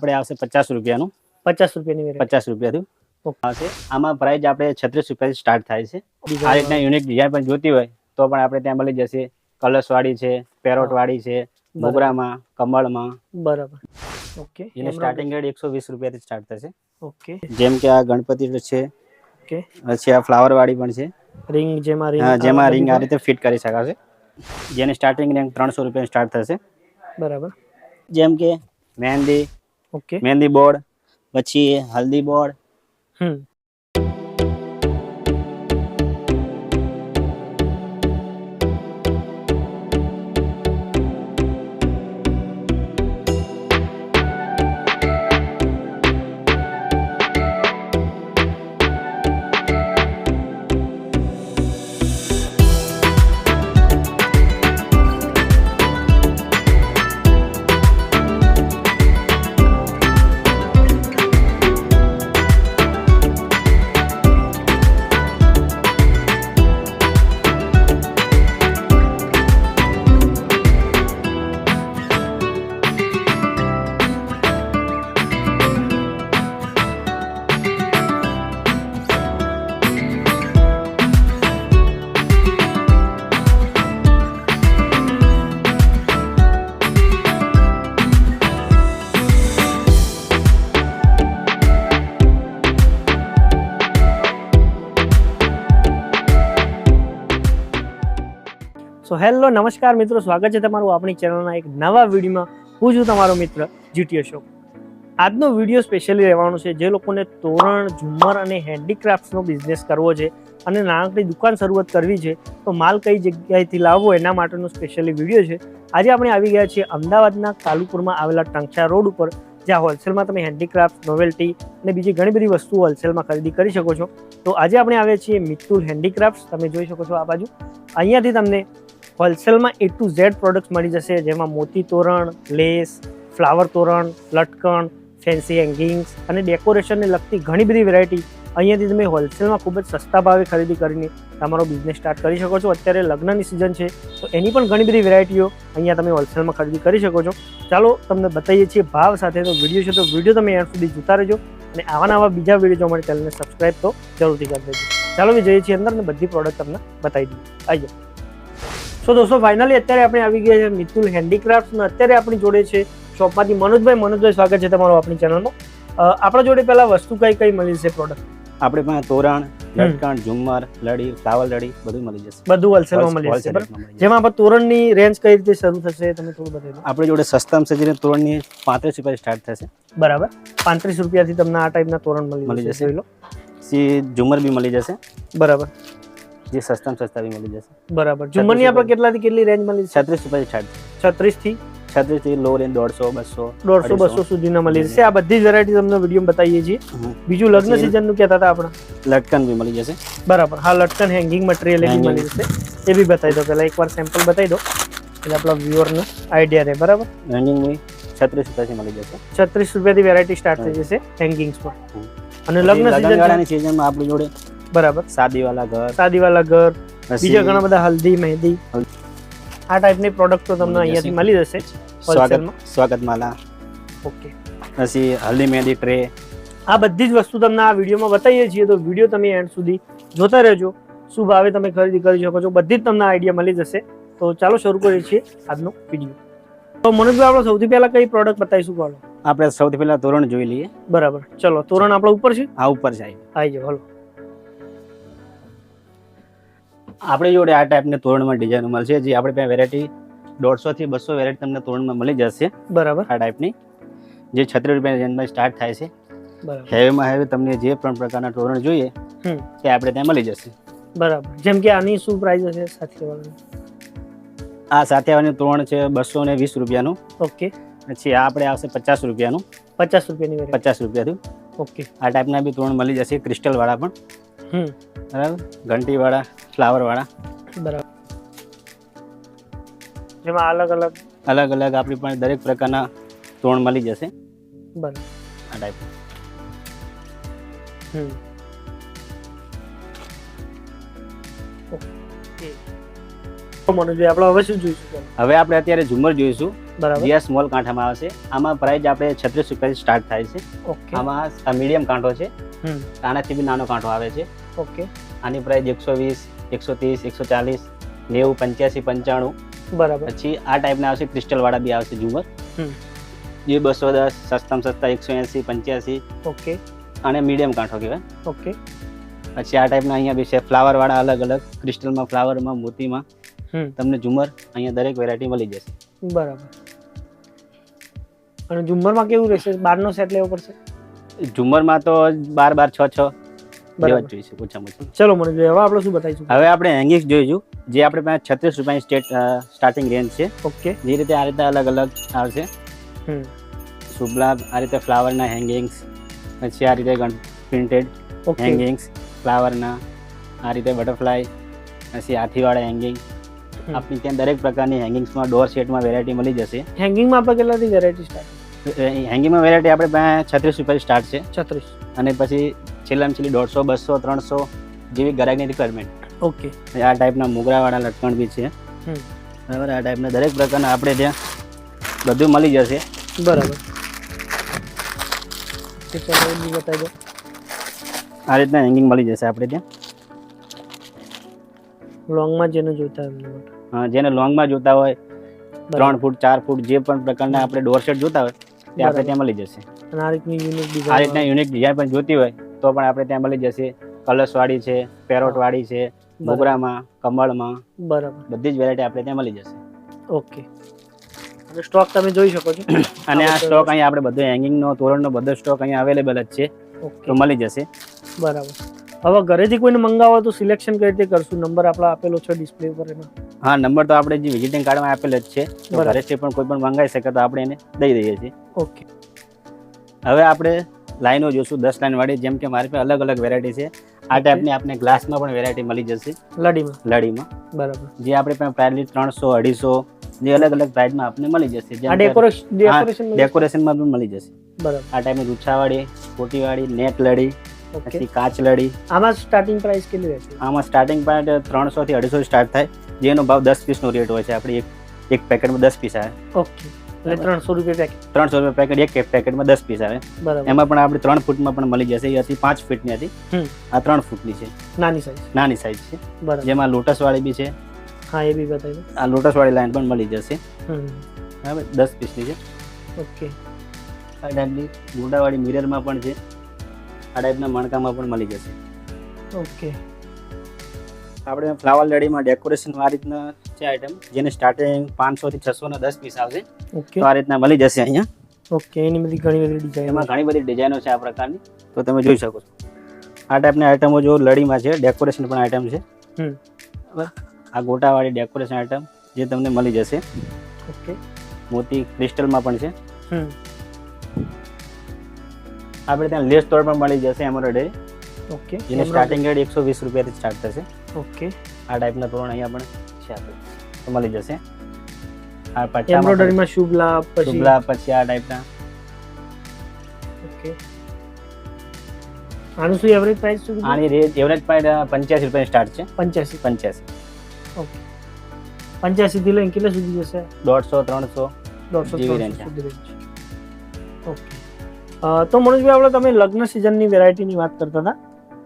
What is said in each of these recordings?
આપણે આવશે પચાસ રૂપિયાનું. પચાસ રૂપિયાની પચાસ રૂપિયાથી. આવશે. આમાં પ્રાઇસ આપણે છત્રીસ રૂપિયાથી સ્ટાર્ટ થાય છે. આ રીતના યુનિક ડિઝાઇન પણ જોતી હોય તો પણ આપણે ત્યાં મળી જશે. કલર્સ વાળી છે પેરોટ વાળી છે મોગરામાં કમળમાં. બરાબર. ઓકે. એની સ્ટાર્ટિંગ રેટ એકસો વીસ રૂપિયાથી સ્ટાર્ટ થશે. ઓકે. જેમ કે આ ગણપતિ છે ઓકે. પછી આ ફ્લાવર વાળી પણ છે. રિંગ જેમાં રિંગ જેમાં રિંગ આ રીતે ફિટ કરી શકાશે. જેની સ્ટાર્ટિંગ રેન્ક ત્રણસો રૂપિયા સ્ટાર્ટ થશે. બરાબર. જેમ કે મહેંદી ઓકે મહેંદી બોર્ડ પછી હલ્દી બોર્ડ હમ. હેલો, નમસ્કાર મિત્રો, સ્વાગત છે તમારું આપણી ચેનલના એક નવા વિડીયોમાં. હું છું તમારો મિત્ર જીટીએ શો આજનો વીડિયો સ્પેશિયલી રહેવાનો છે જે લોકોને તોરણ, ઝુમ્મર અને હેન્ડીક્રાફ્ટ્સનો બિઝનેસ કરવો છે અને નાનકડી દુકાન શરૂઆત કરવી છે. તો માલ કઈ જગ્યાએથી લાવવો એના માટેનો સ્પેશિયલી વીડિયો છે. આજે આપણે આવી ગયા છીએ અમદાવાદના કાલુપુરમાં આવેલા ટંકશા રોડ ઉપર, જ્યાં હોલસેલમાં તમે હેન્ડીક્રાફ્ટ નોવેલ્ટી અને બીજી ઘણી બધી વસ્તુઓ હોલસેલમાં ખરીદી કરી શકો છો. તો આજે આપણે આવ્યા છીએ મિત્તુલ હેન્ડીક્રાફ્ટ તમે જોઈ શકો છો આ બાજુ. અહીંયાથી તમને હોલસેલમાં એ ટુ ઝેડ પ્રોડક્ટ્સ મળી જશે, જેમાં મોતી તોરણ, લેસ ફ્લાવર તોરણ, લટકણ ફેન્સી હેંગિંગ્સ અને ડેકોરેશનને લગતી ઘણી બધી વેરાયટી અહીંયાથી તમે હોલસેલમાં ખૂબ જ સસ્તા ભાવે ખરીદી કરીને તમારો બિઝનેસ સ્ટાર્ટ કરી શકો છો. અત્યારે લગ્નની સિઝન છે, તો એની પણ ઘણી બધી વેરાયટીઓ અહીંયા તમે હોલસેલમાં ખરીદી કરી શકો છો. ચાલો, તમને બતાવીએ છીએ ભાવ સાથે તો વીડિયો છે તો વીડિયો તમે એન્ડ સુધી જોતા રહેજો અને આવા નવા બીજા વીડિયો જોવા માટે ચેનલને સબસ્ક્રાઈબ તો જરૂરથી કરી દેજો. ચાલો અમે જઈએ છીએ અંદર અને બધી પ્રોડક્ટ તમને બતાવી દઈએ. આવી જાઓ. સો દોસ્તો ફાઇનલી અત્યારે આપણે આવી ગયા છે મિતુલ હેન્ડીક્રાફ્ટ અને અત્યારે આપણી જોડે છે શોપમાંથી મનોજભાઈ. મનોજભાઈ સ્વાગત છે તમારું આપણી ચેનલમાં. આપણા જોડે પહેલા વસ્તુ કઈ કઈ મળી જશે પ્રોડક્ટ આપણે પાસે તોરણ લટકણ ઝુમ્મર લડી ફ્લાવર લડી બધું મળી જશે. બધું હોલસેલમાં મળી જશે. જેમાં આપણે તોરણની રેન્જ કઈ રીતે શરૂ થશે તમે થોડું બતાવી આપણે જોડે સસ્તામાં સજીને તોરણની પાંત્રીસ રૂપિયા સ્ટાર્ટ થશે. બરાબર. પાંત્રીસ રૂપિયાથી તમને આ ટાઈપના તોરણ મળી મળી જશે ઝુમ્મર બી મળી જશે. બરાબર. જે સસ્તામાં સસ્તા બી મળી જશે. બરાબર. ઝુમ્મરની આપણે કેટલાથી કેટલી રેન્જ મળી જશે? છત્રીસ રૂપિયા સ્ટાર્ટ છત્રીસથી છત્રીસથી લો રેન્જ દોઢસો બસો દોઢસો બસો સુધીના મળી જશે. આ બધી વેરાયટી તમને વીડિયો બતાવીએ છીએ. બીજું લગ્ન સિઝનનું કહેતા હતા આપણે. લટકન બી મળી જશે. બરાબર. હા લટકન હેંગિંગ મટીરિયલ એ બી મળી જશે. એ બી બતાવી દો પહેલા. એકવાર સેમ્પલ બતાવી દો. એટલે આપણા વ્યુઅરને આઈડિયા રહે. બરાબર? હેંગિંગ છત્રીસ રૂપિયાથી મળી જશે. છત્રીસ રૂપિયાથી વેરાયટી સ્ટાર્ટ થઈ જશે હેંગિંગ્સમાં. અને લગ્ન સિઝન સિઝનમાં આપણી જોડે બરાબર? સાદીવાલા ઘર સાદીવાલા ઘર બીજા ઘણા બધા હલ્દી મહેંદી. આ ટાઈપની પ્રોડક્ટ તો તમને અહીંયાથી મળી જશે સ્વાગત. સ્વાગત માલા ઓકે. પછી હલ્દી મહેંદી ટ્રે. આ બધી જ વસ્તુ તમને આ વિડીયોમાં બતાવીએ છીએ તો વીડિયો તમે એન્ડ સુધી જોતા રહેજો. શું ભાવે તમે ખરીદી કરી શકો છો બધી જ તમને આઈડિયા મળી જશે. તો ચાલો શરૂ કરીએ છીએ આજનો વીડિયો. તો મનોજભાઈ આપણે સૌથી પહેલા કઈ પ્રોડક્ટ બતાવીશું કોલો આપણે સૌથી પહેલા તોરણ જોઈ લઈએ. બરાબર. ચલો તોરણ આપણા ઉપર છે? આ ઉપર છે. આવી જાઓ હલો. આપણી જોડે આ ટાઈપની તોરણમાં ડિઝાઇન મળશે જે આપણે ત્યાં વેરાયટી દોઢસો થી બસો વેરાયટી તમને તોરણમાં મળી જશે. બરાબર. આ ટાઈપની જે છત્રીસ રૂપિયા રેન્જમાં સ્ટાર્ટ થાય છે. હેવીમાં હેવી તમને જે પણ પ્રકારના તોરણ જોઈએ તે આપણે ત્યાં મળી જશે. બરાબર. જેમ કે આની શું પ્રાઇસ હશે સાથે આ સાથે આવવાની તોરણ છે બસો ને વીસ રૂપિયાનું. ઓકે. પછી આ આપણે આવશે પચાસ રૂપિયાનું. પચાસ રૂપિયાની પચાસ રૂપિયાથી. ઓકે આ ટાઈપના બી તોરણ મળી જશે ક્રિસ્ટલ વાળા પણ. હમ. બરાબર? ઘંટી વાળા ફ્લાવર વાળા. બરાબર. જેમાં અલગ અલગ? અલગ અલગ આપણી પાસે દરેક પ્રકારના તોરણ મળી જશે. બરાબર. આ ટાઈપ હમ. ઓકે તો મનોજભાઈ આપણે હવે શું જોઈશું? હવે આપણે અત્યારે ઝુમર જોઈશું. બરાબર. જે સ્મોલ કાંઠામાં આવશે આમાં પ્રાઇસ આપણે છત્રીસ રૂપિયાથી સ્ટાર્ટ થાય છે. ઓકે. આમાં આ મીડિયમ કાંઠો છે. આનાથી બી નાનો કાંઠો આવે છે. ઓકે. આની પ્રાઇસ એકસો વીસ એકસો ત્રીસ એકસો ચાલીસ નેવું પંચ્યાસી પંચાણું. બરાબર. પછી આ ટાઈપના આવશે ક્રિસ્ટલ વાળા બી આવશે ઝુમર. જે બસો દસ સસ્તામાં સસ્તા એકસો એંસી પંચ્યાસી. ઓકે. અને મીડિયમ કાંઠો કહેવાય. ઓકે. પછી આ ટાઈપના અહીંયા બી છે ફ્લાવર વાળા અલગ અલગ. ક્રિસ્ટલમાં ફ્લાવરમાં મોતીમાં. હમ. તમને ઝુમર અહીંયા દરેક વેરાયટી મળી જશે. બરાબર. અને ઝુમ્મરમાં કેવું રહેશે? બારનો સેટ લેવો પડશે? ઝુમ્મરમાં તો બાર બાર છ છ. ચલો મને જોઈએ. હવે આપણે શું બતાવીશું? હવે આપણે હેંગિંગ્સ જોઈશું જે આપણે પાસે છત્રીસ રૂપિયાની સ્ટેટ સ્ટાર્ટિંગ રેન્જ છે. ઓકે. જે રીતે આ રીતે અલગ અલગ આવશે. સુબલા આ રીતે ફ્લાવરના હેંગિંગ્સ પછી આ રીતે પ્રિન્ટેડ હેંગિંગ્સ ફ્લાવરના આ રીતે બટરફ્લાય પછી હાથીવાળા હેંગિંગ આપની ત્યાં દરેક પ્રકારની હેંગિંગ્સમાં ડોર સેટમાં વેરાયટી મળી જશે. હેંગિંગમાં આપણે કેટલાથી વેરાયટી સ્ટાર્ટ હેંગિંગમાં વેરાયટી આપણે પાસે છત્રીસ રૂપિયાથી સ્ટાર્ટ છે. છત્રીસ. અને પછી છેલ્લામાં છેલ્લી દોઢસો બસો ત્રણસો જેવી ગ્રાહકની રિક્વાયરમેન્ટ ઓકે. આ ટાઈપના મુગરાવાળા લટકણ બી છે. બરાબર આ ટાઈપના દરેક પ્રકારના આપણે ત્યાં બધું મળી જશે. બરાબર. આ રીતના હેંગિંગ મળી જશે આપણે ત્યાં. લોંગમાં જેને જોતા હોય હા, જેને લોંગમાં જોતા હોય ત્રણ ફૂટ ચાર ફૂટ જે પણ પ્રકારના આપણે ડોર સેટ જોતા હોય તે આપણે ત્યાં મળી જશે. અને આ રીતની યુનિક આ રીતના યુનિક ડિઝાઇન પણ જોતી હોય તો પણ આપણે ત્યાં મળી જશે. કલશ વાળી છે પેરોટ વાળી છે મોગરામાં કમળમાં બરાબર. બધી જ વેરાયટી આપણે ત્યાં મળી જશે. ઓકે. સ્ટોક તમે જોઈ શકો છો. અને આ સ્ટોક અહીંયા આપણે બધો હેંગિંગનો તોરણનો બધો સ્ટોક અહીંયા અવેલેબલ જ છે. તો મળી જશે. બરાબર. હવે ઘરેથી કોઈને મંગાવો તો સિલેક્શન કઈ રીતે કરશું? નંબર આપણો આપેલો છે ડિસ્પ્લે ઉપર એમાં. હા નંબર તો આપણે જે વિઝિટિંગ કાર્ડમાં આપેલ જ છે. ઘરેથી પણ કોઈ પણ મંગાવી શકે તો આપણે એને દઈ દઈએ છીએ. ઓકે. હવે આપણે લાઈનો જોશું દસ લાઈન વાળી જેમ કે મારી પાસે અલગ અલગ વેરાયટી છે. આ ટાઈપની આપણે ગ્લાસમાં પણ વેરાયટી મળી જશે. લડીમાં. લડીમાં. બરાબર. જે આપણે પણ પ્રાઇસલી ત્રણસો અઢીસો જે અલગ અલગ પ્રાઇસમાં આપણે મળી જશે. ડેકોરેશન ડેકોરેશન ડેકોરેશનમાં પણ મળી જશે. બરાબર. આ ટાઈપની ગુચ્છાવાળી કોટીવાળી નેટ લડી. પછી કાચ લડી આમાં સ્ટાર્ટિંગ પ્રાઇસ કેટલી રહેશે? આમાં સ્ટાર્ટિંગ પ્રાઇસ ત્રણસો થી અઢીસો સ્ટાર્ટ થાય. જેનો ભાવ દસ પીસનો રેટ હોય છે આપણે એક એક પેકેટમાં દસ પીસ આવે. ઓકે એટલે ત્રણસો રૂપિયા પેકેટ ત્રણસો રૂપિયા પેકેટ એક પેકેટમાં દસ પીસ આવે. બરાબર. એમાં પણ આપણે ત્રણ ફૂટમાં પણ મળી જશે. એ હતી પાંચ ફૂટની હતી. આ ત્રણ ફૂટની છે. નાની સાઈઝ નાની સાઈઝ છે. બરાબર. જેમાં લોટસ વાળી બી છે. હા એ બી બતાવી આ લોટસ વાળી લાઈન પણ મળી જશે. બરાબર. દસ પીસની છે. ઓકે આ ટાઈપની ગુંડાવાળી મિરરમાં પણ છે. આ ટાઈપના મણકામાં પણ મળી જશે. ઓકે. આપણે ફ્લાવર લડીમાં ડેકોરેશન આ રીતના છે આઈટમ જેને સ્ટાર્ટિંગ પાંચસો થી છસો ના દસ પીસ આવશે. ઓકે. તો આ રીતના મળી જશે અહીંયા. ઓકે એની બધી ઘણી બધી ડિઝાઇન એમાં ઘણી બધી ડિઝાઇનો છે આ પ્રકારની. તો તમે જોઈ શકો છો. આ ટાઈપની આઈટમો જો લડીમાં છે ડેકોરેશન પણ આઈટમ છે. બરાબર? આ ગોટાવાળી ડેકોરેશન આઈટમ જે તમને મળી જશે. ઓકે. મોતી ક્રિસ્ટલમાં પણ છે. આપણે ત્યાં લેસ તોડ પણ મળી જશે એમ્બ્રોઇડરી. ઓકે એની સ્ટાર્ટિંગ રેટ એકસો વીસ રૂપિયાથી સ્ટાર્ટ થશે. ઓકે. આ ટાઈપના તોરણ અહીંયા પણ છે આપણે તો મળી જશે. આ પટ્ટામાં એમ્બ્રોઇડરીમાં શુભ લાભ પછી શુભલા પછી આ ટાઈપના ઓકે. આનું શું એવરેજ પ્રાઇસ શું આની રેટ એવરેજ પ્રાઇસ 85 રૂપિયા સ્ટાર્ટ છે. પંચ્યાસી. પંચ્યાસી. ઓકે. પંચ્યાસી થી લઈને કેટલા સુધી જશે? દોઢસો ત્રણસો દોઢસો. સુધી રેન્જ ઓકે. તો મનોજભાઈ આપણે તમે લગ્ન સિઝનની વેરાયટીની વાત કરતા હતા.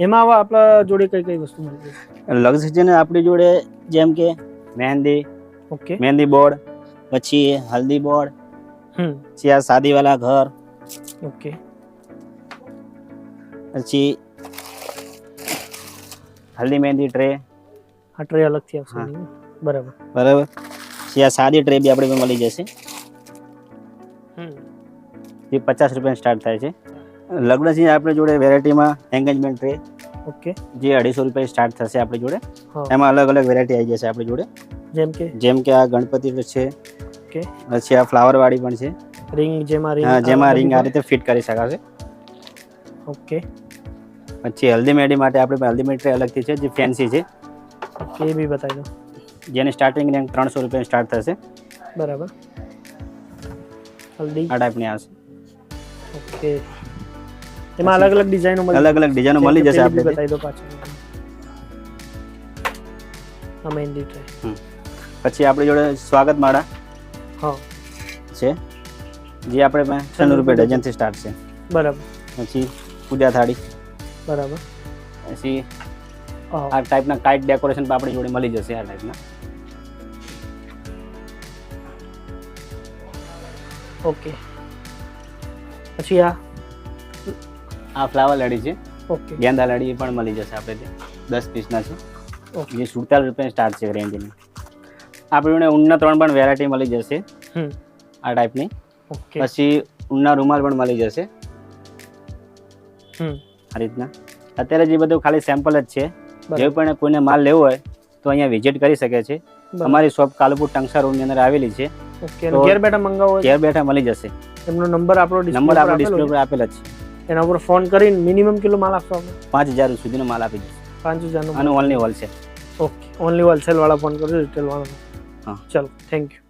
એમાં આપણા જોડે કઈ કઈ વસ્તુ મળી લગ્ન સિઝન આપણી જોડે જેમ કે મહેંદી ઓકે. મહેંદી બોર્ડ પછી હલ્દી બોર્ડ પછી આ શાદીવાલા ઘર ઓકે. પછી હલ્દી મહેંદી ટ્રે. આ ટ્રે અલગથી આવશે બરાબર. બરાબર. પછી આ સાદી ટ્રે બી આપણે મળી જશે. હમ. જે પચાસ રૂપિયા સ્ટાર્ટ થાય છે. લગ્ન સિંહ આપણે જોડે વેરાયટીમાં એન્ગેજમેન્ટ ટ્રે ઓકે. જે અઢીસો રૂપિયા સ્ટાર્ટ થશે આપણી જોડે. એમાં અલગ અલગ વેરાયટી આવી જશે આપણી જોડે. જેમ કે? જેમ કે આ ગણપતિ છે. ઓકે. પછી આ ફ્લાવર વાળી પણ છે. રિંગ જેમાં રિંગ જેમાં રિંગ આ રીતે ફિટ કરી શકાશે. ઓકે. પછી હલ્દી મેડી માટે આપણે હલ્દી મેડી ટ્રે અલગથી છે જે ફેન્સી છે. એ બી બતાવી દો. જેની સ્ટાર્ટિંગ રેન્ક ત્રણસો રૂપિયા સ્ટાર્ટ થશે. બરાબર. હલ્દી. આ ટાઈપની આવશે. ઓકે એમાં અલગ અલગ ડિઝાઇનો મળી અલગ અલગ ડિઝાઇનો મળી જશે આપણે બતાવી દો પાછળ આ મહેંદી ટ્રે પછી આપણી જોડે સ્વાગત માળા હા. છે. જે આપણે છન્નું રૂપિયા ડઝનથી સ્ટાર્ટ છે. બરાબર. પછી પૂજા થાળી. બરાબર. પછી આ ટાઈપના કાઇટ ડેકોરેશન પણ આપણી જોડે મળી જશે આ ટાઈપના ઓકે. પછી આ? આ ફ્લાવર લડી છે. ઓકે ગેંદા લડી પણ મળી જશે આપણે દસ પીસના છે. ઓકે જે સુડતાલીસ રૂપિયા સ્ટાર્ટ છે રેન્જની આપણે ઊનના ત્રણ પણ વેરાયટી મળી જશે. આ ટાઈપની ઓકે પછી ઊનના રૂમાલ પણ મળી જશે. આ રીતના. અત્યારે જે બધું ખાલી સેમ્પલ જ છે. જે પણ કોઈને માલ લેવો હોય તો અહીંયા વિઝિટ કરી શકે છે. અમારી શોપ કાલુપુર ટંકસા રોડની અંદર આવેલી છે. ઘેર બેઠા મંગાવો ઘેર બેઠા મળી જશે. એમનો નંબર આપણો નંબર આપણો ડિસ્પ્લે પર આપેલ છે. એના ઉપર ફોન કરીને મિનિમમ કિલો માલ આપશો આપણે? પાંચ હજાર સુધીનો માલ આપી દઈશું. પાંચ હજારનો અને only wholesale okay only wholesale વાળા ફોન કરજો રિટેલ વાળા હા. ચલો થેન્ક યુ